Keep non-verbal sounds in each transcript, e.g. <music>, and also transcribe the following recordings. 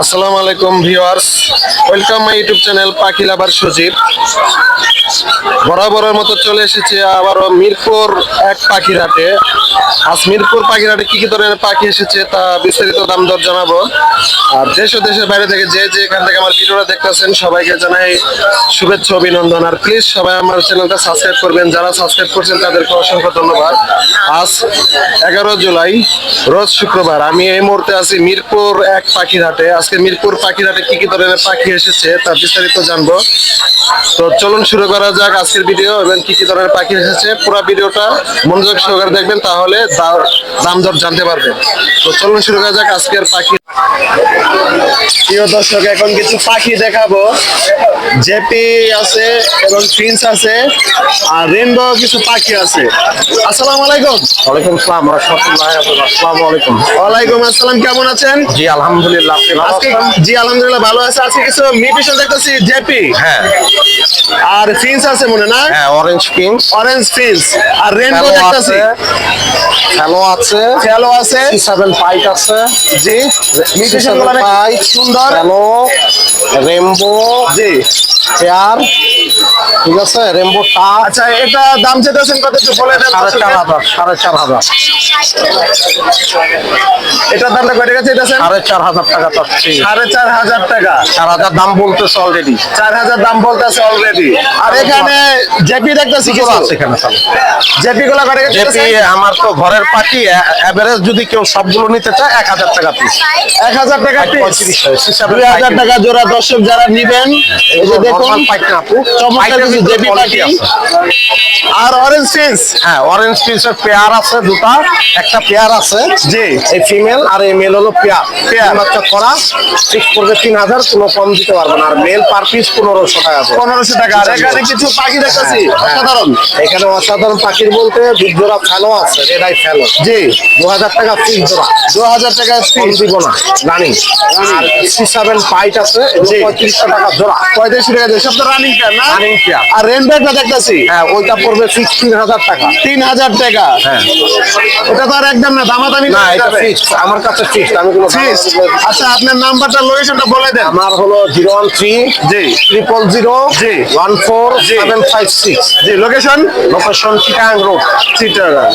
আসসালামু আলাইকুম viewers welcome my YouTube channel পাখি লাভার সজীব বরাবরের মতো চলে এসেছি আবারও মিরপুর এক পাখির হাটে আজ মিরপুর পাখির হাটে কি কি ধরনের পাখি এসেছে তা বিস্তারিত দাম দর জানাব। আর দেশ ও দেশের বাইরে থেকে যে যে এখান থেকে আমার ভিডিওটা দেখতেছেন, সবাইকে জানাই শুভেচ্ছা, অভিনন্দন। আর প্লিজ সবাই আমার চ্যানেলটা সাবস্ক্রাইব করবেন। যারা সাবস্ক্রাইব করছেন, তাদেরকে অসংখ্য ধন্যবাদ। আজ এগারো জুলাই, রোজ শুক্রবার। আমি এই মুহূর্তে আছি মিরপুর এক পাখির হাটে আজকে মিরপুর পাখির হাটে কি কি ধরনের পাখি এসেছে তা বিস্তারিত জানব। তো চলুন শুরু করা যাক আজকের ভিডিও এবং কি কি ধরনের পাখি এসেছে। পুরো ভিডিওটা মনোযোগ সহকারে দেখবেন, তাহলে দাম দর জানতে পারবেন। তো চলুন শুরু করা যাক আজকের পাখি। প্রিয় দর্শক এখন কিছু পাখি দেখাবো। জেপি আছে এবং প্রিন্স আছে আর রেনবো কিছু পাখি আছে। আসসালামু আলাইকুম। ওয়ালাইকুম আসসালাম রহমতুল্লাহ আসসালামু আলাইকুম। ওয়ালাইকুম আসসালাম কেমন আছেন? জি আলহামদুলিল্লাহ আপনি ভালো আছেন? জি আলহামদুলিল্লাহ ভালো আছে। আজকে কিছু মিউটেশন দেখতেছি জেপি। হ্যাঁ। আর ফিন্স আছে মনে না? হ্যাঁ অরেঞ্জ পিঙ্ক অরেঞ্জ ফিন্স আর রেনবো হ্যালো দেখতেছি। হ্যালো আছে। ফেলো আছে। সি সেভেন ফাইট আছে। জি। মিউটেশনগুলো অনেক সুন্দর Falou! রেমবো জি। চেয়ার ঠিক আছে? রেমবো টাচ আচ্ছা এটা দাম চেতেছেন কত একটু বলে দেন। সাড়ে চার হাজার সাড়ে চার হাজার। এটার দামটা কয় টাকা চেতেছেন সাড়ে চার হাজার টাকা চাচ্ছি সাড়ে চার হাজার টাকা। চার হাজার দাম বলতেছে অলরেডি চার হাজার দাম বলতেছে অলরেডি আর এখানে জেপি দেখতেছি কিছু। আছে এখানে জেপি গুলা কয় টাকা জেপি আমার তো ঘরের পাখি এভারেজ যদি কেউ সবগুলো নিতে চায় এক হাজার টাকা পিস এক হাজার টাকা পিস দুই হাজার টাকা জোড়া দর্শক যারা নিবেন এই যে দেখুন চমৎকার কিছু জেপি পাখি। আর অরেঞ্জ ফিন্স হ্যাঁ অরেঞ্জ পিসের পেয়ার আছে দুটা একটা পেয়ার আছে জি। এই ফিমেল আর এই মেল হলো পেয়ার পেয়ার। বাচ্চা করা ফিক্স করবে তিন হাজার কোনো কম দিতে পারবে না। আর মেল পার পিস পনেরোশো টাকা। পনেরোশো টাকা। আর এখানে কিছু পাখি দেখতেছি হ্যাঁ, অসাধারণ। এখানে অসাধারণ পাখির বলতে দুজোড়া ফেলো আছে রেডাই ফেলো জি। দু হাজার টাকা পিস জোড়া। দু হাজার টাকা পিস দিব না। রানিং। আর সি সেভেন পাইট আছে। পঁয়ত্রিশশো টাকা জোড়া পঁয়ত্রিশ টাকা দিয়ে তো রানিং পেয়ার না? রানিং পেয়ার আর রেনব্যাগটা দেখতেছি? হ্যাঁ ওইটা পড়বে ফিক্স তিন হাজার টাকা। তিন হাজার টাকা। হ্যাঁ। এটা তো আর একদম না দামাদামি না এটা ফিক্স আমার কাছে ফিক্স আমি কোনো? আচ্ছা আপনার নাম্বারটা লোকেশনটা বলে দেন। আমার হলো zero one three G. Triple zero G. One four. Seven five six G location location Chittagong road Chittagong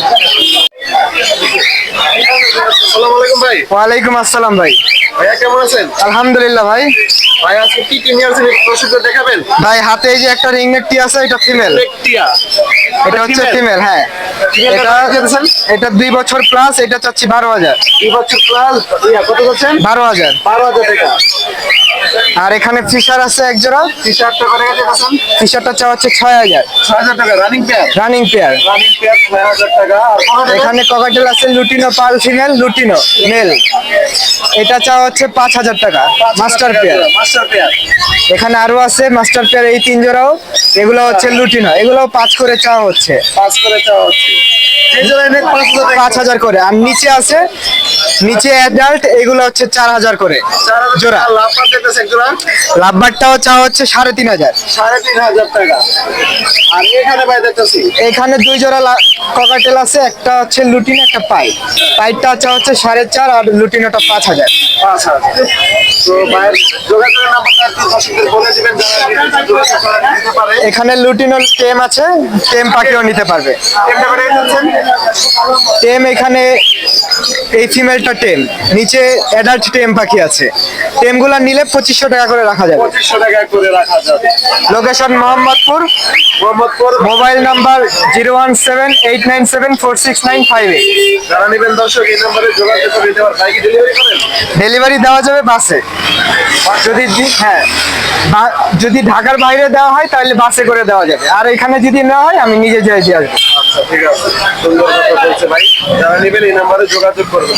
আসসালামু আলাইকুম ভাই। ওয়ালাইকুম আসসালাম ভাই। ভাইয়া কেমন আছেন? আলহামদুলিল্লাহ ভাই। ভাই আজকে কি কি নিয়ে দেখাবেন? ভাই হাতে এই যে একটা রিং নেকটি আছে এটা ফিমেল টিয়া এটা হচ্ছে ফিমেল হ্যাঁ। এটা এটা দুই বছর প্লাস এটা চাচ্ছি বারো হাজার। দুই বছর প্লাস কত করছেন বারো হাজার। বারো হাজার টাকা। আর এখানে ফিশার আছে এক জোড়া। টি শার্টটা করে গেছে ফিশারটা চা হচ্ছে ছয় হাজার টাকা running pair running pair running pair ছয় হাজার টাকা। আর এখানে ককাটেল আছে লুটিনো পাল ফিমেল লুটিনো মেল এটা চা হচ্ছে পাঁচ হাজার টাকা মাস্টার পেয়ার মাস্টার পেয়ার এখানে আরও আছে মাস্টার পেয়ার এই তিন জোড়াও। এগুলো হচ্ছে লুটিনো এগুলো পাঁচ করে চাওয়া হচ্ছে। পাঁচ করে চাওয়া হচ্ছে। পাঁচ হাজার করে। আর নিচে আছে নিচে অ্যাডাল্ট এগুলো হচ্ছে চার হাজার করে। জোড়া। লাভবারটাও চা হচ্ছে সাড়ে তিন হাজার। সাড়ে তিন হাজার টাকা আর এখানে ভাই দেখতেছি এখানে দুই জোড়া ককাটেল আছে একটা হচ্ছে লুটিন একটা পাই পাইপটা চা হচ্ছে সাড়ে চার আর লুটিনোটা পাঁচ হাজার পাঁচ হাজার। এখানে লুটিনো টেম আছে টেম পাখিও নিতে পারবে। টেম এখানে এই ফিমেলটা টেম। নিচে অ্যাডাল্ট টেম পাখি আছে। টেমগুলা নিলে পঁচিশশো টাকা করে রাখা যাবে। পঁচিশশো টাকায় করে রাখা যাবে। Location Mohammadpur. Mohammadpur. Mobile number zero one seven eight nine seven four six nine five eight যারা নেবেন দর্শক এই নম্বরে যোগাযোগ করে দিতে পারে বাইকে ডেলিভারি করেন। ডেলিভারি দেওয়া যাবে বাসে। যদি হ্যাঁ। যদি ঢাকার বাইরে দেওয়া হয় তাহলে বাসে করে দেওয়া যাবে। আর এখানে যদি না হয় আমি নিজে যেয়ে দিয়ে আসব। আচ্ছা ঠিক আছে। সুন্দর কথা বলছে ভাই। যারা নেবেন এই নম্বরে যোগাযোগ করবেন।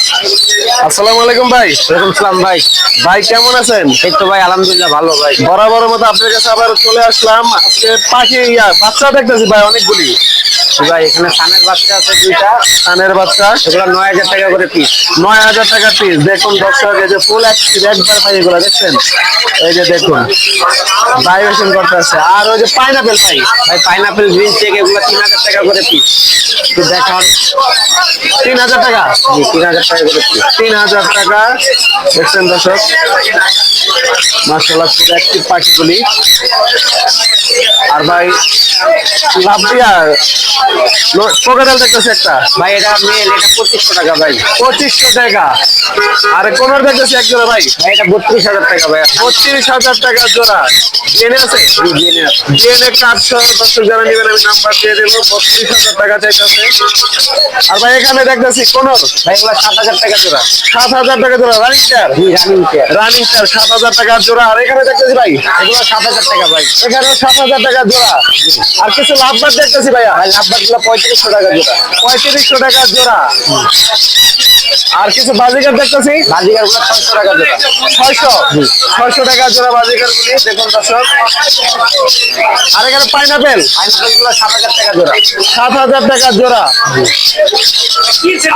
আসসালামু আলাইকুম ভাই। ওয়ালাইকুম সালাম ভাই। ভাই কেমন আছেন? এই তো ভাই আলহামদুলিল্লাহ ভালো ভাই। বরাবর মতো আপনার কাছে আবার চলে আসলাম। আজকে পাখি ইয়া বাচ্চা দেখতেছি ভাই অনেকগুলি। ভাই এখানে সানের বাচ্চা আছে দুইটা। কানের বাচ্চা। এগুলো নয় হাজার টাকা করে পিস নয় হাজার টাকা পিস দেখুন দর্শক এই যে ফুল একবার পাই এগুলো দেখছেন? এই যে দেখুন ভাইব্রেশন করতে আছে আর ওই যে পাইনাপেল ভাই। ভাই পাইনাপেল গ্রিন চেক এগুলো তিন হাজার টাকা করে পিস একটু দেখান। তিন হাজার টাকা? জি তিন হাজার টাকা তিন হাজার টাকা। দেখছেন দর্শক? মার্শাল্লাহ খুব পাখিগুলি। আর ভাই লাভ দিয়া পোকাদাল দেখতেছে একটা ভাই এটা মেল এটা পঁচিশশো টাকা ভাই। পঁচিশশো টাকা। আর কোনোর দেখতেছে এক জোড়া ভাই? ভাই এটা বত্রিশ হাজার টাকা ভাই। পঁচিশ হাজার টাকা জোড়া। জেনে আছে? ডিএনএ চারশো দর্শক যারা নেবেন আমি নাম্বার দিয়ে দেবো বত্রিশ হাজার টাকা চাইতেছে। আর ভাই এখানে দেখতেছি কোনোর ভাই এগুলো সাত হাজার টাকা জোড়া। সাত হাজার টাকা জোড়া running star running running star সাত হাজার টাকার জোড়া। আর এখানে দেখতেছি ভাই এগুলো সাত হাজার টাকা ভাই। এখানে সাত হাজার টাকা জোড়া। আর কিছু লাভবার দেখতেছি ভাইয়া। ভাই লাভবারগুলো পঁয়ত্রিশশো টাকা জোড়া। পঁয়ত্রিশশো টাকার জোড়া। আর কিছু বাজিকার দেখতেছি? বাজিকারগুলো ছয়শো টাকা জোড়া। ছয়শো? ছয়শো টাকা জোড়া বাজিকার গুলি দেখুন দর্শক। আর এখানে পাইনাপেল পাইনাপেলগুলো সাত হাজার টাকা জোড়া। সাত হাজার টাকা জোড়া।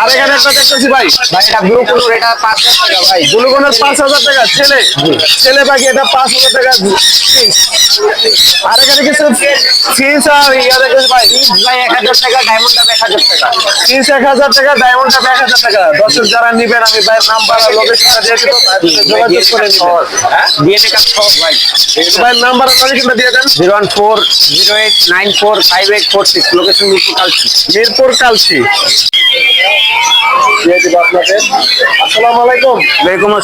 আর এখানে একটা দেখতেছি ভাই। ভাই এটা ব্লু কুলোর এটা পাঁচ হাজার টাকা ভাই। গুলুগুনের পাঁচ হাজার টাকা ছেলে। ছেলে পাখি এটা পাঁচ হাজার টাকা। আর এখানে কিছু ফিস আর ইয়া দেখতেছি ভাই। ভাই এক হাজার টাকা ডায়মন্ড এক হাজার টাকা। ফিস এক হাজার টাকা ডায়মন্ড এক হাজার টাকা। দর্শক যারা নিবেন আমি ভাইয়ের নাম্বার আর লোকেশনটা দিয়ে দিব যোগাযোগ করে নিবেন। হ্যাঁ? ডিএনএ কার্ড সহ ভাই। ভাইয়ের নাম্বার আর লোকেশনটা দিয়ে দেন। Zero one four zero eight nine four five eight four six location Mirpur Mirpur?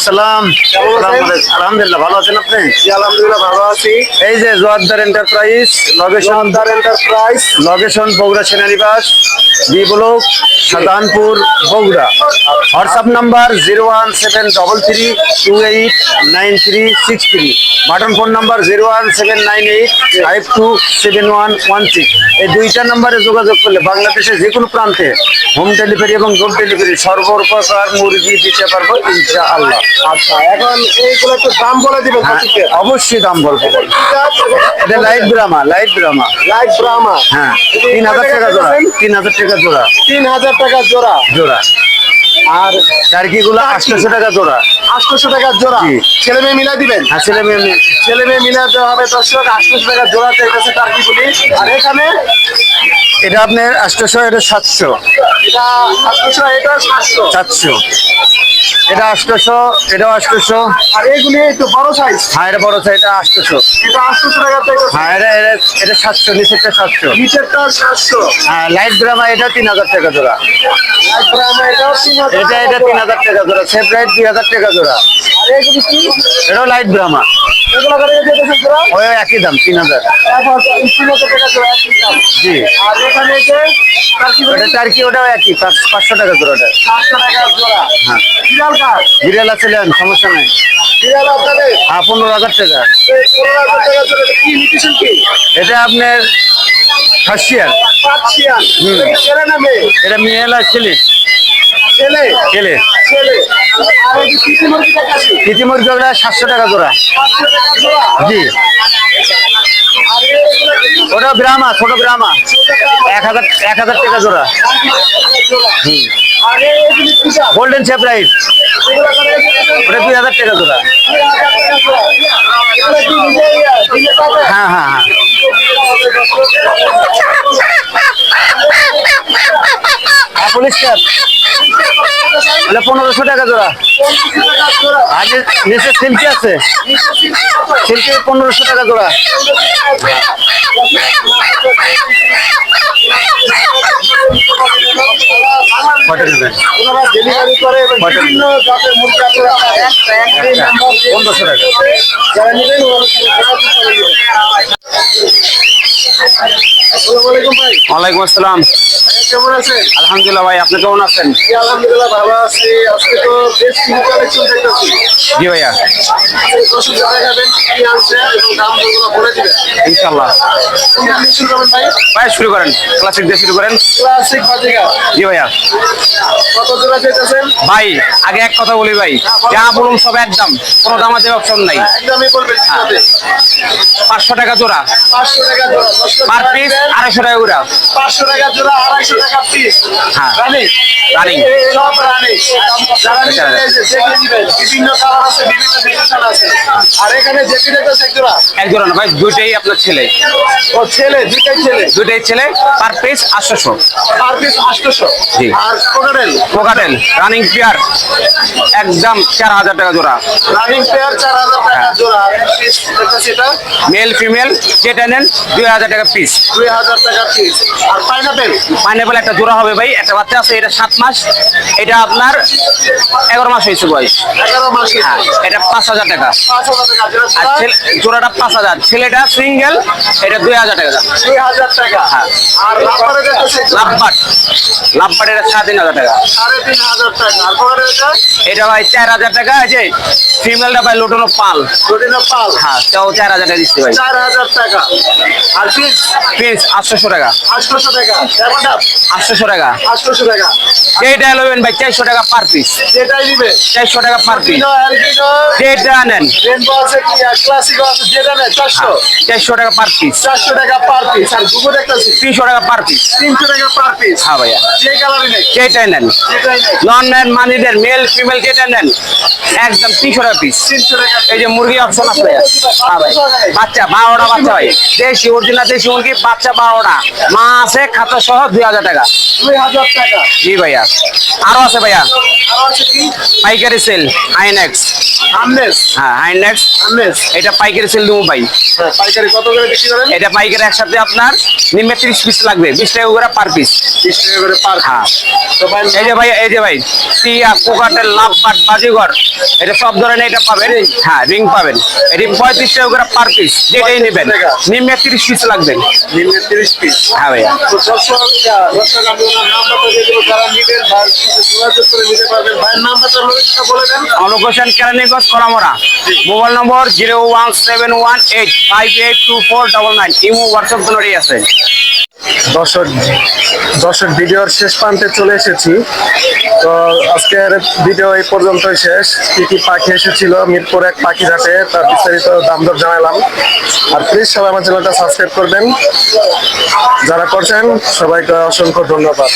আলহামদুলিল্লাহ ভালো আছেন আপনি? জি আলহামদুলিল্লাহ ভালো আছি। এই যে Joardar enterprise location enterprise location Bogura সেনানিবাস B block Sadhanpur Bogura. WhatsApp number zero one seven double three two eight nine three six three. Button phone number zero one seven nine eight five two seven one one six. এই দুইটা নাম্বারে যোগাযোগ করলে বাংলাদেশের যে কোনো প্রান্তে home delivery এবং ডোর ডেলিভারি সর্বপ্রকার মুরগি দিতে পারব ইনশা আল্লাহ আচ্ছা এখন এইগুলো একটু দাম বলে দিবেন হ্যাঁ, অবশ্যই দাম বলব। এটা light drama light drama. Light brahma হ্যাঁ তিন হাজার টাকা জোড়া তিন হাজার টাকা জোড়া। তিন হাজার টাকা জোড়া। জোড়া। আর টার্কিগুলো আটশোশো টাকা জোড়া। আটশোশো টাকা জোড়া। ছেলে মেয়ে মিলাই দিবেন? আর ছেলে মেয়ে ছেলে মেয়ে মিলাই দেওয়া হবে দর্শক আটশোশো টাকা জোড়া চাইতেছে টার্কি গুলি আর এখানে এটা আপনার আটশোশো এটা সাতশো। এটা আটশোশো এটা সাতশো। সাতশো। এটা আটশোশো এটাও আটশোশো। আর এগুলি একটু বড় সাইজ হ্যাঁ এটা বড় এটা আটশোশো। এটা আটশোশো টাকা হ্যাঁ এটা এটা সাতশো নিচেরটা সাতশো। নিচেরটা সাতশো। হ্যাঁ লাইট ড্রামা এটা তিন হাজার টাকা জোড়া। এটা এটা তিন হাজার টাকা জোড়া। সেফ লাইট দুই হাজার টাকা জোড়া। এটাও লাইট করে জোড়া ওই একই দাম, তিন হাজার। জি। আর এখানে যে টার্কি গুলি ওটা ওটাও একই পাঁচশো টাকা সাতশো টাকা হ্যাঁ। বিড়াল আছে সমস্যা নাই। হ্যাঁ পনেরো হাজার টাকা। এটা কি কি আপনার ফার্সিয়ার পাচ্ছিয়ান ছেলে না মেয়ে এটা মেয়েলা ছেলে। ছেলে? কৃষি মুরগি জোড়া সাতশো টাকা জোড়া। জি। ওটা ব্রাহ্মা ছোট ব্রাহ্মা। এক হাজার এক হাজার টাকা জোড়া। পূজা গোল্ডেন শেপ রাইস ওটা দুই হাজার টাকা জোড়া। হ্যাঁ হ্যাঁ হ্যাঁ। <laughs> <laughs> <laughs> আর পুলিশ ক্যাপ। ওটা পনেরোশো টাকা জোড়া। যে নিচে সিল্কি আছে। সিল্কি পনেরোশো টাকা জোড়া। পনেরোশো টাকা। ওয়ালাইকুম আসসালাম। কেমন আছেন? আলহামদুলিল্লাহ ভাই আপনি কেমন আছেন? আলহামদুলিল্লাহ ভালো আছি। আজকে তো বেশ কিছু কালেকশন দেখতেছি। জি ভাইয়া। দর্শক দেখাবেন কি আনছে এবং দাম বলে দিবেন। ইনশাল্লাহ শুরু করবেন ভাই? ভাই শুরু করেন। ক্লাসিক দিয়ে শুরু করেন। ক্লাসিক বাজিকা জি ভাইয়া। কত জোড়া ভাই আগে এক কথা বলি ভাই যা বলুন। সব একদম। কোনো দামাতে অপশন নাই। একদমই বলবেন পাঁচশো টাকা জোড়া। পাঁচশো টাকা জোড়া পার পিস দেখাবেন। আড়াইশো টাকা জোড়া টাকা পিস হ্যাঁ। রানিং? রানিং। সব রানিং। যারা নিতে চাইছে, দেখে নিবেন। বিভিন্ন কালার আছে বিভিন্ন ডিজাইন আছে। আর এখানে যেটি দেখতেছে এক জোড়া। এক জোড়া না ভাই দুইটাই আপনার ছেলে। ও ছেলে দুইটাই ছেলে। দুইটাই ছেলে পার পিস আটশোশো। পার পিস আটশোশো। জি। আর রানিং পেয়ার একদম চার হাজার টাকা জোড়া। রানিং পেয়ার চার হাজার টাকা হ্যাঁ। জোড়া। মেল ফিমেল যেটা নেন দুই হাজার টাকা পিস দুই হাজার টাকা পিস আর পাইনাপেল পাইনাপেল একটা জোড়া হবে ভাই একটা বাচ্চা আছে এটা সাত মাস। এটা আপনার এগারো মাস হয়েছে বয়স। এগারো মাসে হ্যাঁ এটা পাঁচ হাজার টাকা। টাকা জোড়া আর ছেলে- জোড়াটা পাঁচ হাজার। ছেলেটা সিঙ্গেল এটা দুই হাজার টাকা। দুই হাজার টাকা। হ্যাঁ। আর লাভবাট। লাভবাট এটা সাড়ে তিন হাজার টাকা। সাড়ে তিন হাজার টাকা। এটা ভাই চার হাজার টাকা যে ফিমেলটা ভাই লোটনো পাল। দুদিন পাল। হ্যাঁ চার হাজার টাকা দিচ্ছি ভাই। চার হাজার টাকা। আর পিস পিস আটশোশো টাকা। আটশোশো টাকা। আটশোশো টাকা। আটশোশো টাকা। যেটা নেবেন ভাই চারশো টাকা পার পিস যেটাই নিবে। চারশো টাকা পার পিস কিনো আর কিনো যেটা নেন। রেনবো আছে কি? আর আছে যেটা নেয় চারশো। চারশো টাকা পার পিস চারশো টাকা পার পিস আর গুগো দেখতেছি। তিনশো টাকা পার পিস তিনশো টাকা পার পিস হ্যাঁ ভাইয়া। যে কালারই নেই। যেটাই নেন। মানি মেল ফিমেল যেটা নেন একদম তিনশো টাকা পিস তিনশো টাকা। এই যে মুরগি অপশন আছে হ্যাঁ ভাই। বাচ্চা বারোটা বাচ্চা। ভাই দেশি অরিজিনাল দেশি মুরগি বাচ্চা বারোটা। মা আছে খাতা সহ দুই হাজার টাকা। দুই হাজার টাকা। জি ভাইয়া। আরও আছে ভাইয়া? পাইকারি সেল হাইনেক্স হ্যাঁ হাইনেক্স এটা পাইকারি সেল দেবো ভাই। হ্যাঁ পাইকারি কত করে বিক্রি করেন? এটা পাইকারি একসাথে আপনার নিম্নে ত্রিশ পিস লাগবে বিশ টাকা করে পার পিস বিশ টাকা করে পার হ্যাঁ। এই যে ভাই এই যে ভাই টিয়া কোকাটেল লাভ পাট বাজিঘর এটা সব ধরনের এটা পাবেন। হ্যাঁ রিং পাবেন। এটি পঁয়ত্রিশ টাকা করে পার পিস যেটাই নেবেন। টাকা। নিম্নে তিরিশ পিস লাগবে। নিম্নে তিরিশ পিস হ্যাঁ ভাইয়া। Location Keraniganj mobile number zero one seven one eight five eight two four double nine. Imo WhatsApp আছে। দর্শক দর্শক, ভিডিওর শেষ প্রান্তে চলে এসেছি। তো আজকের ভিডিও এই পর্যন্তই শেষ। কি কি পাখি এসেছিল, মিরপুর এক পাখি ঘাটে, তার বিস্তারিত দাম দর জানালাম। আর প্লিজ সবাই আমার চ্যানেলটা সাবস্ক্রাইব করবেন। যারা করছেন, সবাইকে অসংখ্য ধন্যবাদ।